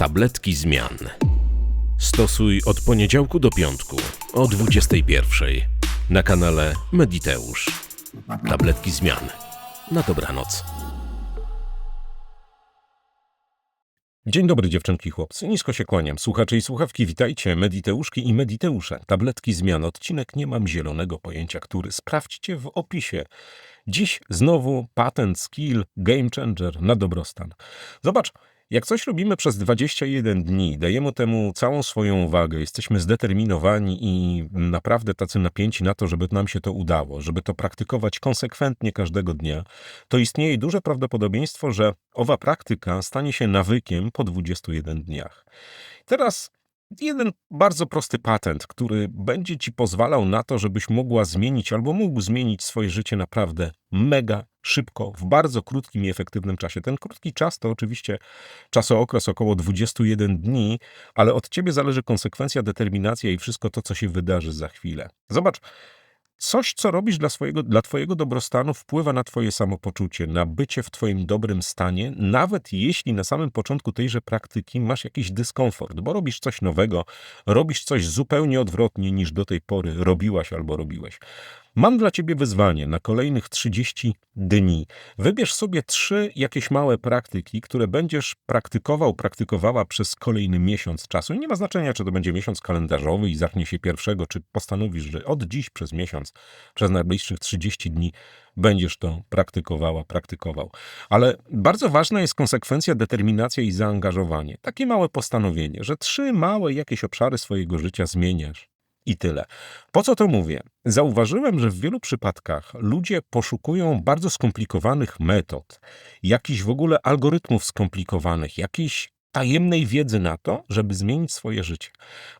Tabletki zmian. Stosuj od poniedziałku do piątku o 21.00 na kanale Mediteusz. Tabletki zmian. Na dobranoc. Dzień dobry dziewczynki i chłopcy, nisko się kłaniam. Słuchacze i słuchawki, witajcie, Mediteuszki i Mediteusze. Tabletki zmian, odcinek nie mam zielonego pojęcia, który sprawdźcie w opisie. Dziś znowu patent, skill, game changer na dobrostan. Zobacz, jak coś robimy przez 21 dni, dajemy temu całą swoją uwagę, jesteśmy zdeterminowani i naprawdę tacy napięci na to, żeby nam się to udało, żeby to praktykować konsekwentnie każdego dnia, to istnieje duże prawdopodobieństwo, że owa praktyka stanie się nawykiem po 21 dniach. Teraz jeden bardzo prosty patent, który będzie ci pozwalał na to, żebyś mogła zmienić albo mógł zmienić swoje życie naprawdę mega szybko, w bardzo krótkim i efektywnym czasie. Ten krótki czas to oczywiście czasookres około 21 dni, ale od ciebie zależy konsekwencja, determinacja i wszystko to, co się wydarzy za chwilę. Zobacz, Coś, co robisz dla, swojego, dla Twojego dobrostanu, wpływa na Twoje samopoczucie, na bycie w Twoim dobrym stanie, nawet jeśli na samym początku tejże praktyki masz jakiś dyskomfort, bo robisz coś nowego, robisz coś zupełnie odwrotnie niż do tej pory robiłaś albo robiłeś. Mam dla ciebie wyzwanie na kolejnych 30 dni. Wybierz sobie trzy jakieś małe praktyki, które będziesz praktykował, praktykowała przez kolejny miesiąc czasu. I nie ma znaczenia, czy to będzie miesiąc kalendarzowy i zacznie się pierwszego, czy postanowisz, że od dziś przez miesiąc, przez najbliższych 30 dni będziesz to praktykowała, praktykował. Ale bardzo ważna jest konsekwencja, determinacja i zaangażowanie. Takie małe postanowienie, że trzy małe jakieś obszary swojego życia zmieniasz i tyle. Po co to mówię? Zauważyłem, że w wielu przypadkach ludzie poszukują bardzo skomplikowanych metod, jakichś w ogóle algorytmów skomplikowanych, jakiejś tajemnej wiedzy na to, żeby zmienić swoje życie.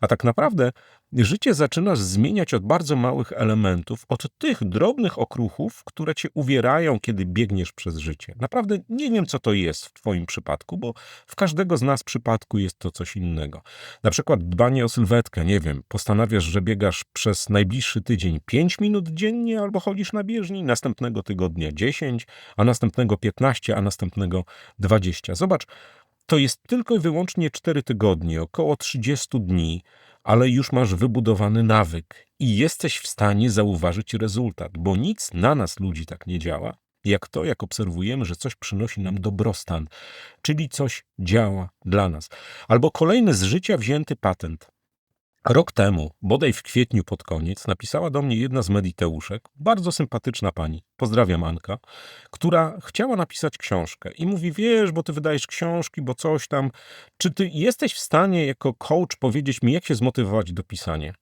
A tak naprawdę życie zaczynasz zmieniać od bardzo małych elementów, od tych drobnych okruchów, które cię uwierają, kiedy biegniesz przez życie. Naprawdę nie wiem, co to jest w Twoim przypadku, bo w każdego z nas przypadku jest to coś innego. Na przykład dbanie o sylwetkę, nie wiem, postanawiasz, że biegasz przez najbliższy tydzień 5 minut dziennie albo chodzisz na bieżni, następnego tygodnia 10, a następnego 15, a następnego 20. Zobacz, to jest tylko i wyłącznie 4 tygodnie, około 30 dni, ale już masz wybudowany nawyk i jesteś w stanie zauważyć rezultat, bo nic na nas ludzi tak nie działa, jak to, jak obserwujemy, że coś przynosi nam dobrostan, czyli coś działa dla nas. Albo kolejny z życia wzięty patent. Rok temu, bodaj w kwietniu pod koniec, napisała do mnie jedna z mediteuszek, bardzo sympatyczna pani, pozdrawiam Anka, która chciała napisać książkę i mówi, wiesz, bo ty wydajesz książki, bo coś tam, czy ty jesteś w stanie jako coach powiedzieć mi, jak się zmotywować do pisania?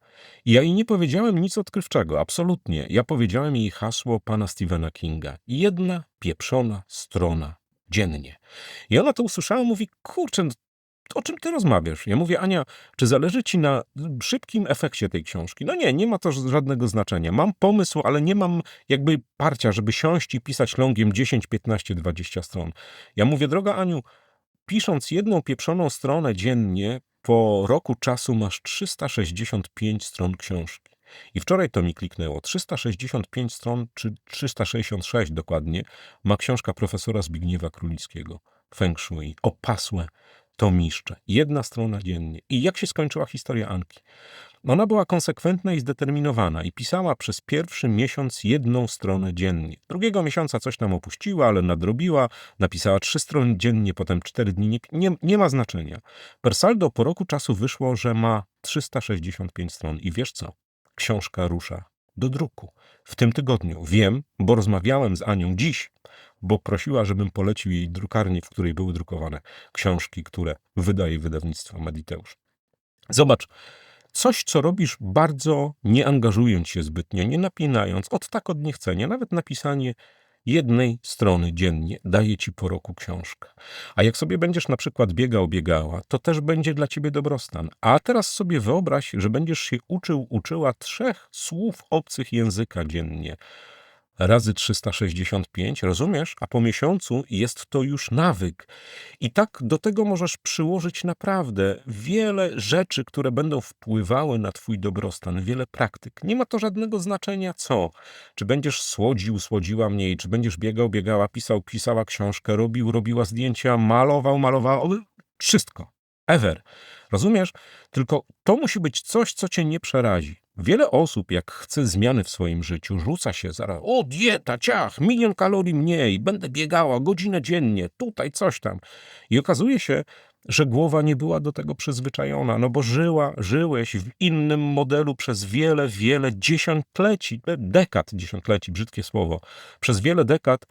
I ja jej nie powiedziałem nic odkrywczego, absolutnie. Ja powiedziałem jej hasło pana Stephena Kinga. Jedna pieprzona strona dziennie. I ona to usłyszała, mówi, kurczę, no o czym ty rozmawiasz? Ja mówię, Ania, czy zależy ci na szybkim efekcie tej książki? No nie, nie ma to żadnego znaczenia. Mam pomysł, ale nie mam jakby parcia, żeby siąść i pisać longiem 10, 15, 20 stron. Ja mówię, droga Aniu, pisząc jedną pieprzoną stronę dziennie, po roku czasu masz 365 stron książki. I wczoraj to mi kliknęło. 365 stron, czy 366 dokładnie, ma książka profesora Zbigniewa Królickiego. Feng Shui, opasłe to miszcze. Jedna strona dziennie. I jak się skończyła historia Anki? Ona była konsekwentna i zdeterminowana i pisała przez pierwszy miesiąc jedną stronę dziennie. Drugiego miesiąca coś tam opuściła, ale nadrobiła, napisała trzy strony dziennie, potem cztery dni. Nie, nie, nie ma znaczenia. Persaldo po roku czasu wyszło, że ma 365 stron. I wiesz co? Książka rusza do druku. W tym tygodniu. Wiem, bo rozmawiałem z Anią dziś bo prosiła, żebym polecił jej drukarnię, w której były drukowane książki, które wydaje wydawnictwo Mediteusz. Zobacz, coś, co robisz bardzo nie angażując się zbytnio, nie napinając, od tak od niechcenia, nawet napisanie jednej strony dziennie daje ci po roku książkę. A jak sobie będziesz na przykład biegał, biegała, to też będzie dla ciebie dobrostan. A teraz sobie wyobraź, że będziesz się uczył, uczyła trzech słów obcych języka dziennie razy 365, rozumiesz? A po miesiącu jest to już nawyk. I tak do tego możesz przyłożyć naprawdę wiele rzeczy, które będą wpływały na Twój dobrostan, wiele praktyk. Nie ma to żadnego znaczenia co. Czy będziesz słodził, słodziła mniej, czy będziesz biegał, biegała, pisał, pisała książkę, robił, robiła zdjęcia, malował, malowała. Wszystko. Ever. Rozumiesz? Tylko to musi być coś, co cię nie przerazi. Wiele osób, jak chce zmiany w swoim życiu, rzuca się zaraz, o dieta, ciach, milion kalorii mniej, będę biegała godzinę dziennie, tutaj coś tam. I okazuje się, że głowa nie była do tego przyzwyczajona, no bo żyła, żyłeś w innym modelu przez wiele, wiele dziesiątleci, dekad, dziesiątleci, brzydkie słowo, przez wiele dekad,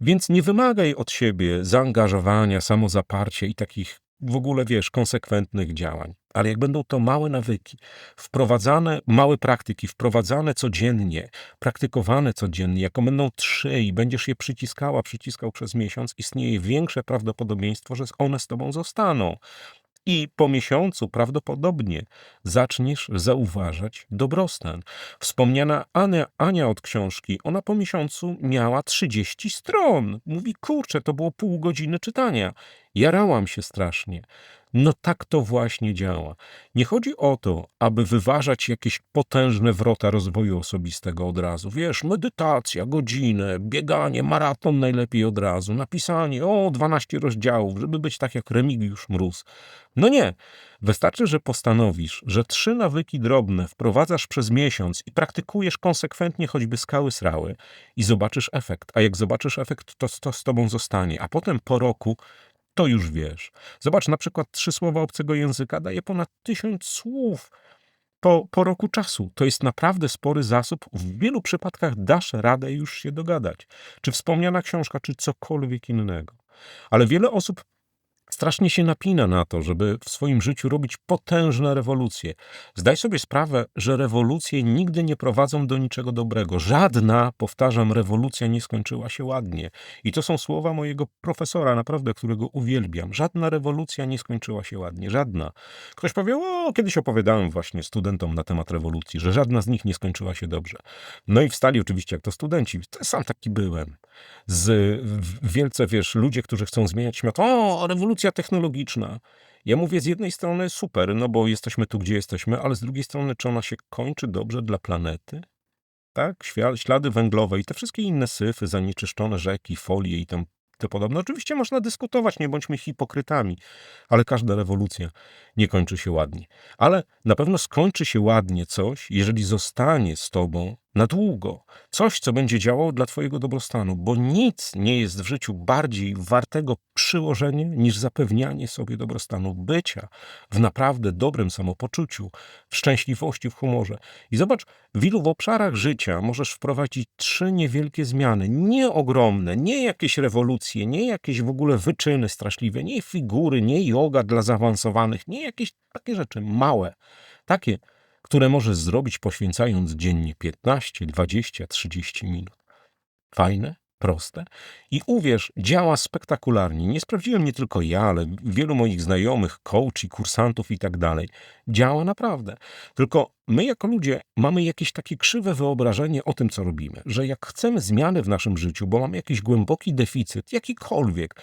więc nie wymagaj od siebie zaangażowania, samozaparcia i takich w ogóle, wiesz, konsekwentnych działań. Ale jak będą to małe nawyki, wprowadzane, małe praktyki, wprowadzane codziennie, praktykowane codziennie, jako będą trzy i będziesz je przyciskała, przyciskał przez miesiąc, istnieje większe prawdopodobieństwo, że one z tobą zostaną. I po miesiącu prawdopodobnie zaczniesz zauważać dobrostan. Wspomniana Ania, Ania od książki, ona po miesiącu miała 30 stron. Mówi, kurczę, to było pół godziny czytania. Jarałam się strasznie. No tak to właśnie działa. Nie chodzi o to, aby wyważać jakieś potężne wrota rozwoju osobistego od razu. Wiesz, medytacja, godzinę, bieganie, maraton najlepiej od razu, napisanie, o, 12 rozdziałów, żeby być tak jak Remigiusz Mróz. No nie. Wystarczy, że postanowisz, że trzy nawyki drobne wprowadzasz przez miesiąc i praktykujesz konsekwentnie choćby skały srały i zobaczysz efekt. A jak zobaczysz efekt, to, to z tobą zostanie. A potem po roku to już wiesz. Zobacz, na przykład trzy słowa obcego języka daje ponad tysiąc słów po, po roku czasu. To jest naprawdę spory zasób. W wielu przypadkach dasz radę już się dogadać. Czy wspomniana książka, czy cokolwiek innego. Ale wiele osób strasznie się napina na to, żeby w swoim życiu robić potężne rewolucje. Zdaj sobie sprawę, że rewolucje nigdy nie prowadzą do niczego dobrego. Żadna, powtarzam, rewolucja nie skończyła się ładnie. I to są słowa mojego profesora, naprawdę, którego uwielbiam. Żadna rewolucja nie skończyła się ładnie. Żadna. Ktoś powie, o, kiedyś opowiadałem właśnie studentom na temat rewolucji, że żadna z nich nie skończyła się dobrze. No i wstali oczywiście jak to studenci. Sam taki byłem. Z wielce, wiesz, ludzie, którzy chcą zmieniać świat. O, rewolucja technologiczna. Ja mówię z jednej strony super, no bo jesteśmy tu, gdzie jesteśmy, ale z drugiej strony, czy ona się kończy dobrze dla planety? Tak? Ślady węglowe i te wszystkie inne syfy, zanieczyszczone rzeki, folie i tam te podobne. Oczywiście można dyskutować, nie bądźmy hipokrytami, ale każda rewolucja nie kończy się ładnie. Ale na pewno skończy się ładnie coś, jeżeli zostanie z tobą na długo. Coś, co będzie działało dla Twojego dobrostanu, bo nic nie jest w życiu bardziej wartego przyłożenia niż zapewnianie sobie dobrostanu, bycia w naprawdę dobrym samopoczuciu, w szczęśliwości, w humorze. I zobacz, w ilu obszarach życia możesz wprowadzić trzy niewielkie zmiany, nie ogromne, nie jakieś rewolucje, nie jakieś w ogóle wyczyny straszliwe, nie figury, nie yoga dla zaawansowanych, nie jakieś takie rzeczy małe, takie, które możesz zrobić poświęcając dziennie 15, 20, 30 minut. Fajne, proste i uwierz, działa spektakularnie. Nie sprawdziłem nie tylko ja, ale wielu moich znajomych, coachi, kursantów i tak dalej. Działa naprawdę. Tylko my jako ludzie mamy jakieś takie krzywe wyobrażenie o tym, co robimy, że jak chcemy zmiany w naszym życiu, bo mamy jakiś głęboki deficyt, jakikolwiek,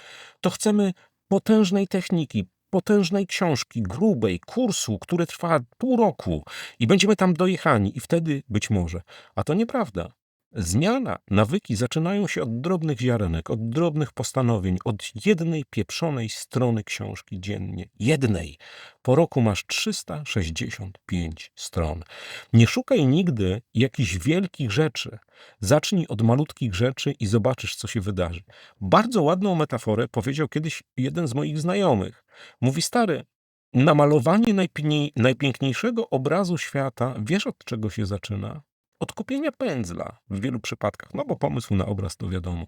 to chcemy potężnej techniki, potężnej książki, grubej, kursu, który trwa pół roku i będziemy tam dojechani i wtedy być może. A to nieprawda. Zmiana, nawyki zaczynają się od drobnych ziarenek, od drobnych postanowień, od jednej pieprzonej strony książki dziennie. Jednej. Po roku masz 365 stron. Nie szukaj nigdy jakichś wielkich rzeczy. Zacznij od malutkich rzeczy i zobaczysz, co się wydarzy. Bardzo ładną metaforę powiedział kiedyś jeden z moich znajomych. Mówi stary, namalowanie najpiękniejszego obrazu świata, wiesz od czego się zaczyna? Od kupienia pędzla w wielu przypadkach, no bo pomysł na obraz to wiadomo.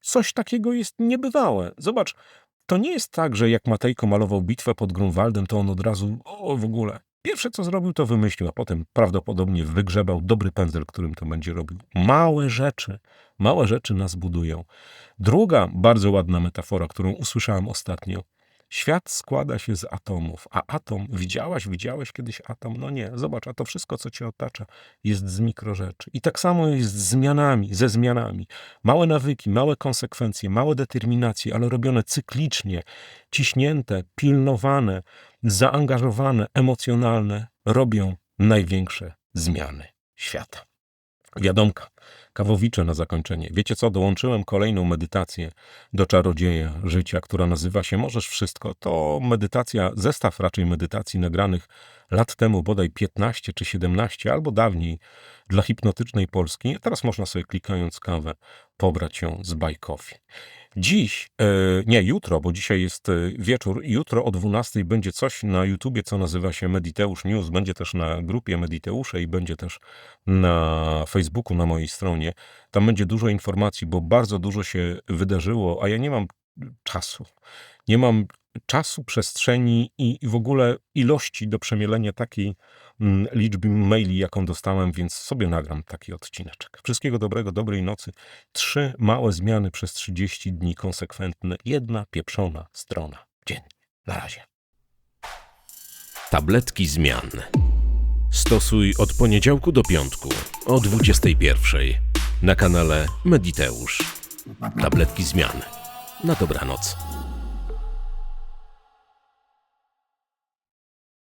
Coś takiego jest niebywałe. Zobacz, to nie jest tak, że jak Matejko malował bitwę pod Grunwaldem, to on od razu, o w ogóle. Pierwsze co zrobił, to wymyślił, a potem prawdopodobnie wygrzebał dobry pędzel, którym to będzie robił. Małe rzeczy, małe rzeczy nas budują. Druga bardzo ładna metafora, którą usłyszałem ostatnio, Świat składa się z atomów, a atom, widziałaś, widziałeś kiedyś atom? No nie, zobacz, a to wszystko, co cię otacza, jest z mikrorzeczy. I tak samo jest z zmianami, ze zmianami. Małe nawyki, małe konsekwencje, małe determinacje, ale robione cyklicznie, ciśnięte, pilnowane, zaangażowane, emocjonalne, robią największe zmiany świata. Wiadomka. Kawowicze na zakończenie. Wiecie co? Dołączyłem kolejną medytację do czarodzieja życia, która nazywa się Możesz Wszystko. To medytacja, zestaw raczej medytacji nagranych lat temu, bodaj 15 czy 17, albo dawniej, dla hipnotycznej Polski. Teraz można sobie klikając kawę pobrać ją z Coffee. Dziś, e, nie jutro, bo dzisiaj jest e, wieczór, jutro o 12 będzie coś na YouTubie, co nazywa się Mediteusz News, będzie też na grupie Mediteusze i będzie też na Facebooku, na mojej stronie. Tam będzie dużo informacji, bo bardzo dużo się wydarzyło, a ja nie mam czasu. Nie mam czasu, przestrzeni i w ogóle ilości do przemielenia takiej mm, liczby maili, jaką dostałem, więc sobie nagram taki odcineczek. Wszystkiego dobrego, dobrej nocy. Trzy małe zmiany przez 30 dni konsekwentne. Jedna pieprzona strona dziennie. Na razie. Tabletki zmian. Stosuj od poniedziałku do piątku o 21 na kanale Mediteusz. Tabletki zmian. Na dobranoc.